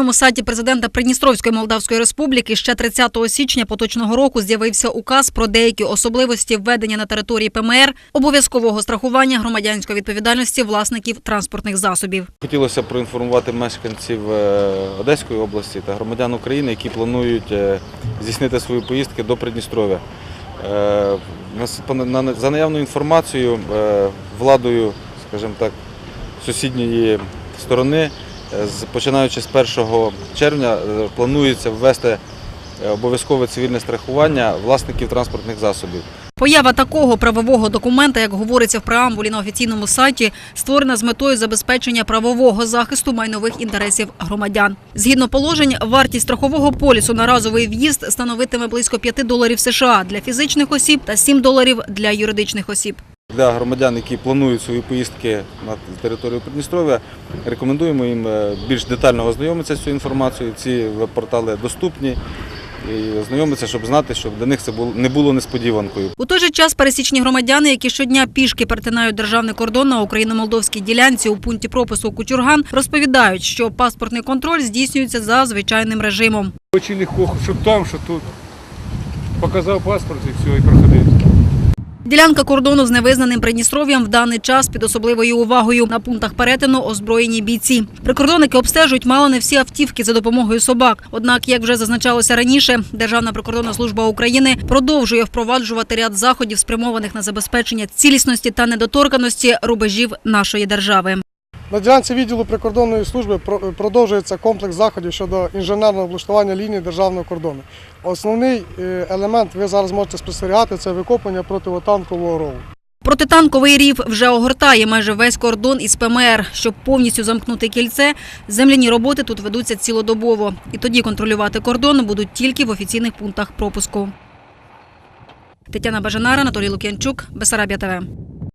офіційному сайті президента Придністровської Молдавської Республіки ще 30 січня поточного року з'явився указ про деякі особливості введення на території ПМР обов'язкового страхування громадянської відповідальності власників транспортних засобів. Хотілося проінформувати мешканців е, Одеської області та громадян України, які планують е, здійснити свої поїздки до Придністров'я. Е, За наявною інформацією, владою, скажімо так, сусідньої сторони, починаючи з 1 червня, е, планується ввести е, обов'язкове цивільне страхування власників транспортних засобів. Поява такого правового документа, як говориться в преамбулі на офіційному сайті, створена з метою забезпечення правового захисту майнових інтересів громадян. Згідно положень, вартість страхового полісу на разовий в'їзд становитиме близько 5 доларів США для фізичних осіб та 7 доларів для юридичних осіб. Для громадян, які планують свої поїздки на територію Придністров'я, рекомендуємо їм е, більш детально ознайомитися з цією інформацією. Ці веб-портали доступні і ознайомитися, щоб знати, щоб для них це було не було несподіванкою. У той же час пересічні громадяни, які щодня пішки перетинають державний кордон на україно-молдовській ділянці у пункті пропису Кучурган, розповідають, що паспортний контроль здійснюється за звичайним режимом. Очень легко, що там, що тут. Показав паспорт і все, і проходив. Ділянка кордону з невизнаним Придністров'ям в даний час під особливою увагою. На пунктах перетину озброєні бійці. Прикордонники обстежують мало не всі автівки за допомогою собак. Однак, як вже зазначалося раніше, Державна прикордонна служба України продовжує впроваджувати ряд заходів, спрямованих на забезпечення цілісності та недоторканості рубежів нашої держави. На ділянці відділу прикордонної служби про- продовжується комплекс заходів щодо інженерного облаштування лінії державного кордону. Основний е, елемент ви зараз можете спостерігати це викопання противотанкового рову. Протитанковий рів вже огортає майже весь кордон із ПМР. Щоб повністю замкнути кільце, земляні роботи тут ведуться цілодобово. І тоді контролювати кордон будуть тільки в офіційних пунктах пропуску. Тетяна Бажанара, Анатолій Лук'янчук, Бесарабія ТВ.